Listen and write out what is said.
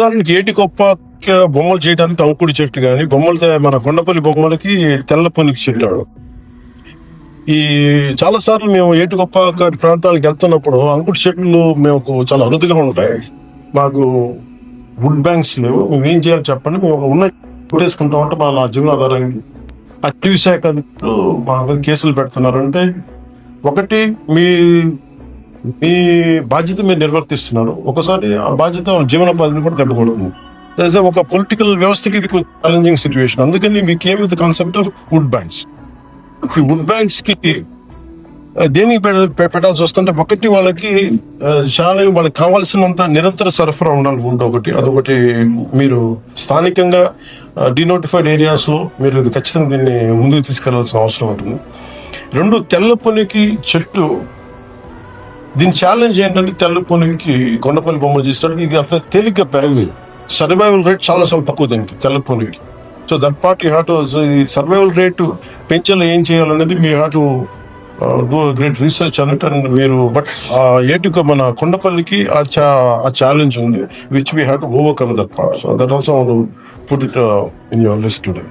ఉదాహరణకి ఏటి గొప్ప బొమ్మలు చేయడానికి అంకుడి చెట్టు కానీ బొమ్మలు మన కొండపల్లి బొమ్మలకి తెల్ల చెట్టాడు ఈ చాలా సార్లు మేము ఏటి గొప్ప ప్రాంతాలకు వెళ్తున్నప్పుడు అంకుడి చెట్లు మేము చాలా అరుదుగా ఉంటాయి. మాకు వుడ్ బ్యాంక్స్ లేవు. మేము ఏం చేయాలి చెప్పండి. మేము ఉన్న వేసుకుంటాం అంటే మా జీవనాధారానికి అటవీ శాఖ మాకు మా కేసులు పెడుతున్నారు అంటే ఒకటి మీ మీ బాధ్యత మీరు నిర్వర్తిస్తున్నారు. ఒకసారి ఆ బాధ్యత జీవనోపాధిని కూడా దెబ్బకూడదు ఒక పొలిటికల్ వ్యవస్థకి ఇది ఛాలెంజింగ్ సిచ్యువేషన్ అందుకని మీకు ఏమి with concept of wood banks ఈ వుడ్ బ్యాంక్స్కి దేనికి పెడ- పెట్టాల్సి వస్తుంటే ఒకటి వాళ్ళకి చాలా వాళ్ళకి కావాల్సినంత నిరంతర సరఫరా ఉండాలి వుడ్ ఒకటి. అదొకటి మీరు స్థానికంగా డినోటిఫైడ్ ఏరియాస్లో మీరు ఇది ఖచ్చితంగా దీన్ని ముందుకు తీసుకెళ్ళాల్సిన అవసరం ఉంటుంది. రెండు తెల్ల పొనికి చెట్టు దీని ఛాలెంజ్ ఏంటంటే తెల్లపూనికి కొండపల్లి బొమ్మలు చేసినట్టు ఇది అంత తేలిగ్గా పెరగదు సర్వైవల్ రేట్ చాలా చాలా తక్కువ దీనికి తెల్లపూనికి so that part you have to ఈ సర్వైవల్ రేటు పెంచాలి ఏం చేయాలనేది మీ have to do great research అన్నట్టు అండ్ మీరు బట్ ఏటుక మన కొండపల్లికి ఆ చా ఆ ఛాలెంజ్ ఉంది which we have to overcome that part so that also put it in your list today